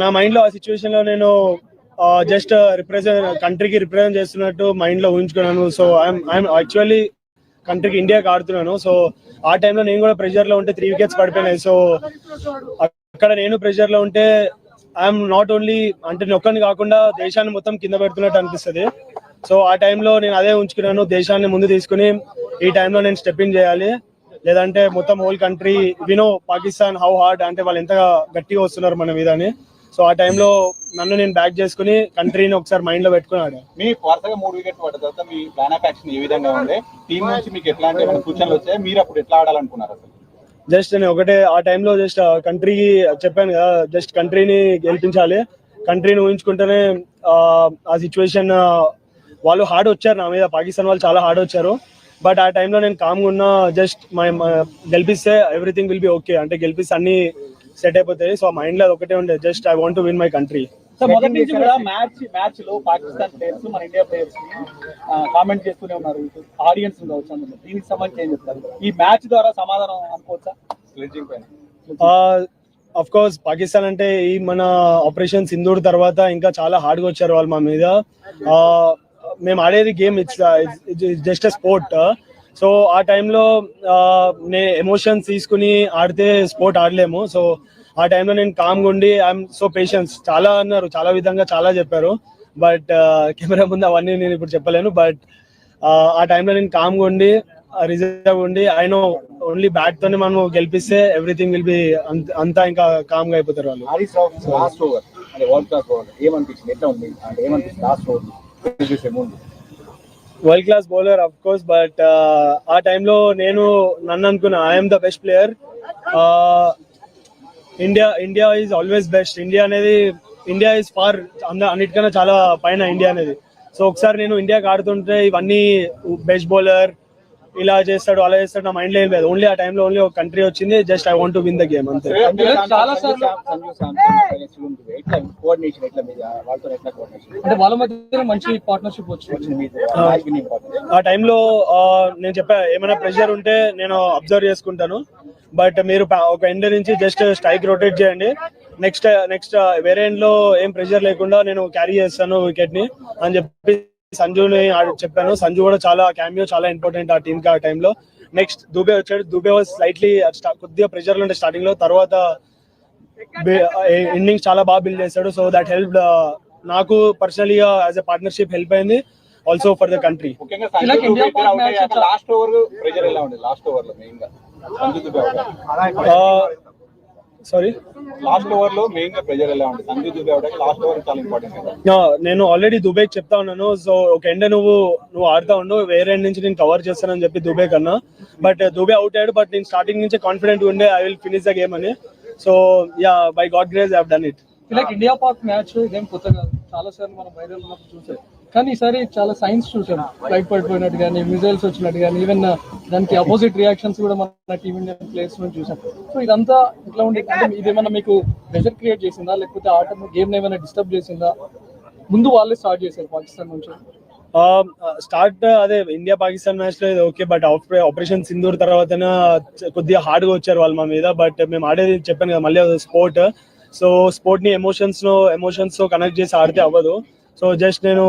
నా మైండ్లో ఆ సిచ్యువేషన్లో నేను జస్ట్ రిప్రజెంట్ కంట్రీకి రిప్రజెంట్ చేస్తున్నట్టు మైండ్లో ఊహించుకున్నాను. సో ఐఎమ్ ఐఎమ్ యాక్చువల్లీ కంట్రీకి ఇండియాకి ఆడుతున్నాను. సో ఆ టైంలో నేను కూడా ప్రెషర్లో ఉంటే త్రీ వికెట్స్ పడిపోయినాయి. సో అక్కడ నేను ప్రెషర్లో ఉంటే ఐఎమ్ నాట్ ఓన్లీ అంటే నేను ఒక్కరిని కాకుండా దేశాన్ని మొత్తం కింద పెడుతున్నట్టు అనిపిస్తుంది. సో ఆ టైంలో నేను అదే ఉంచుకున్నాను. దేశాన్ని ముందు తీసుకుని ఈ టైంలో నేను స్టెప్ ఇన్ చేయాలి. లేదంటే మొత్తం హోల్ కంట్రీ వినో పాకిస్తాన్ హౌ హార్డ్ అంటే వాళ్ళు ఎంత గట్టిగా వస్తున్నారు మన మీద అని. సో ఆ టైంలో నన్ను నేను బ్యాక్ చేసుకుని కంట్రీని ఒకసారి మైండ్లో పెట్టుకున్నాడు. మీ వరుసగా మూడు వికెట్ పడ్డ తర్వాత మీ ప్లాన్ ఆఫ్ యాక్షన్ ఏ విధంగా టీం నుంచి మీకు ఎట్లాంటి సూచనలు వచ్చాయి? మీరు అప్పుడు ఎట్లా ఆడాలనుకున్నారు అసలు? జస్ట్ నేను ఒకటే ఆ టైంలో జస్ట్ కంట్రీకి చెప్పాను కదా జస్ట్ కంట్రీని గెలిపించాలి. కంట్రీని ఊహించుకుంటేనే ఆ, ఆ సిచ్యువేషన్ వాళ్ళు హార్డ్ వచ్చారు నా మీద. పాకిస్తాన్ వాళ్ళు చాలా హార్డ్ వచ్చారు. బట్ ఆ టైంలో నేను కామ్గా ఉన్నా జస్ట్ గెలిపిస్తే ఎవ్రీథింగ్ విల్ బి ఓకే అంటే గెలిపిస్తే అన్ని సెట్ అయిపోతాయి. సో మైండ్లో అది ఒకటే ఉండే. Just I want to win my country so మొదటి నుంచి కూడా మ్యాచ్ మ్యాచ్లో పాకిస్తాన్ ప్లేయర్స్ మన ఇండియా ప్లేయర్స్ కామెంట్ చేస్తూనే ఉన్నారు. ఆడియన్స్ కావచ్చు అందులో. దీనికి సంబంధించి ఏం చెప్తారు? ఈ మ్యాచ్ ద్వారా సమాధానం అనుకోవచ్చా? స్లెడ్జింగ్ పైన అఫ్ కోర్స్ పాకిస్తాన్ అంటే ఈ మన ఆపరేషన్ సింధూర్ తర్వాత ఇంకా చాలా హార్డ్గా వచ్చారు వాళ్ళు మా మీద. మేము ఆడేది game it's just a sport so ఆ టైంలో uh, నే ఎమోషన్స్ తీసుకుని ఆడితే స్పోర్ట్ ఆడలేము. సో ఆ టైంలో నేను కామ్గా ఉండి ఐఎమ్ సో పేషెన్స్ చాలా అన్నారు చాలా విధంగా చాలా చెప్పారు. బట్ uh, కెమెరా ముందు అవన్నీ నేను ఇప్పుడు చెప్పలేను. బట్ uh, ఆ టైంలో నేను కామ్గా ఉండి రిజర్వ్ ఉండి ఐ నో ఓన్లీ బ్యాట్ తోనే మనం గెలిపిస్తే ఎవ్రీథింగ్ విల్ బి అంతా ఇంకా కామ్గా అయిపోతారు వాళ్ళు. లాస్ట్ ఓవర్ అంటే వరల్డ్ క్లాస్ ఓవర్ ఏమనిపించింది? ఎట్లా ఉంది? అంటే ఏమనిపించింది? Last over world class bowler of course but ఆ టైంలో నేను నన్ను అనుకున్నా I'm the best player India India is always best India అనేది ఇండియా ఈజ్ ఫార్ అన్నిటికన్నా చాలా పైన ఇండియా అనేది. సో ఒకసారి నేను ఇండియాకి ఆడుతుంటే ఇవన్నీ బెస్ట్ బౌలర్ ఇలా చేస్తాడు అలా చేస్తాడు నా మైండ్లో ఏం లేదు. ఓన్లీ ఆ టైంలో ఓన్లీ ఒక కంట్రీ వచ్చింది just I want to win the game అంతే. చాలా సార్లు- సంజు శాంసన్ ఎట్లా కోఆర్డినేషన్ ఎట్లా మీద వాళ్ళతో ఎట్లా కోఆర్డినేషన్ అంటే వాళ్ళ మధ్య మంచి పార్ట్నర్షిప్ వచ్చింది. ఆ. టైంలో నేను చెప్పా ఏమైనా ప్రెషర్ ఉంటే నేను అబ్జర్వ్ చేసుకుంటాను. బట్ మీరు ఒక ఎండ్ నుంచి జస్ట్ స్ట్రైక్ రొటేట్ చేయండి. నెక్స్ట్ నెక్స్ట్ వేరే ఎండ్లో ఏం ప్రెషర్ లేకుండా నేను క్యారీ చేస్తాను వికెట్ని అని చెప్పి సంజుని చెప్పాను. సంజు కూడా చాలా క్యామియో చాలా ఇంపార్టెంట్ ఆ టీమ్కి ఆ టైంలో నెక్స్ట్ దుబే వచ్చాడు. దుబే వాజ్ స్లైట్లీ కొద్దిగా ప్రెషర్లో ఉండే స్టార్టింగ్లో. తర్వాత ఇన్నింగ్స్ చాలా బాగా బిల్డ్ చేశాడు. సో దట్ హెల్ప్ నాకు పర్సనలీగా యాజ్ ఎ పార్ట్నర్షిప్ హెల్ప్ అయింది. Also for the country last over ఎలా ఉంది లాస్ట్ ఓవర్లో మెయిన్గా. సారీ లాస్ట్ ఓవర్లో మెయిన్గా ప్రెజర్ ఎలా ఉంది Sanju Dube out last over చాలా ఇంపార్టెంట్ నేను ఆల్రెడీ దుబే చెప్తా ఉన్నాను. సో ఒక ఎండ నువ్వు నువ్వు ఆడుతా ఉండు. వేరే ఎండ్ నుంచి నేను కవర్ చేస్తానని చెప్పి దుబే కన్నా. బట్ దుబే అవుట్ అయ్యాడు. బట్ నేను స్టార్టింగ్ నుంచి కాన్ఫిడెంట్ ఉండే. I will finish the game అని. So yeah by God grace have done it like India Pak match ఇదేం కొత్త కాదు. చాలా సార్లు మనం వైరల్ చూసాం. కానీ ఈసారి చాలా సైన్స్ చూసాం ఫ్లైట్ పడిపోయినట్టు కానీ మిజైల్స్ వచ్చినట్టు కానీ ఈవెన్ uh, దానికి అపోజిట్ రియాక్షన్స్ కూడా మన టీమిండియన్ ప్లేయర్స్ నుంచి చూసాం సో ఇదంతా ఇట్లా ఉండే ఇదేమన్నా మీకు ప్రెషర్ క్రియేట్ చేసిందా? లేకపోతే ఆట గేమ్ ఏమైనా డిస్టర్బ్ చేసిందా? ముందు వాళ్ళే స్టార్ట్ చేశారు పాకిస్తాన్ నుంచి. Um, uh, స్టార్ట్ uh, అదే ఇండియా పాకిస్తాన్ మ్యాచ్లో ఓకే బట్ ఆపరేషన్ సింధూర్ తర్వాత కొద్దిగా హార్డ్గా వచ్చారు వాళ్ళు మా మీద బట్ మేము ఆడేది చెప్పాను కదా మళ్ళీ స్పోర్ట్ సో స్పోర్ట్ని ఎమోషన్స్లో ఎమోషన్స్తో కనెక్ట్ చేసి ఆడితే అవ్వదు. సో జస్ట్ నేను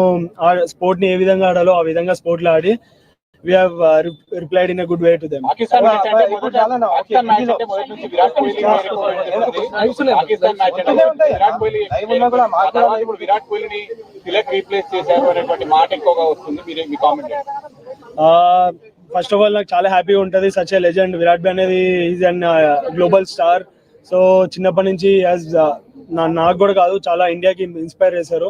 స్పోర్ట్ని ఏ విధంగా ఆడాలో ఆ విధంగా స్పోర్ట్లో ఆడి we have replied in a good way to them Virat Kohli Kohli ఆ కోహ్లీని తిలక్ రీప్లేస్ చేశారు అనేటువంటి మాట ఎక్కువగా వస్తుంది. మీరు మీ కామెంట్ ఫస్ట్ ఆఫ్ ఆల్ నాకు చాలా హ్యాపీగా ఉంటుంది. సచ్ ఏ లెజెండ్ విరాట్ బి అనేది is an global star so చిన్నప్పటి నుంచి యాజ్ నాకు కూడా కాదు చాలా ఇండియాకి ఇన్స్పైర్ చేశారు.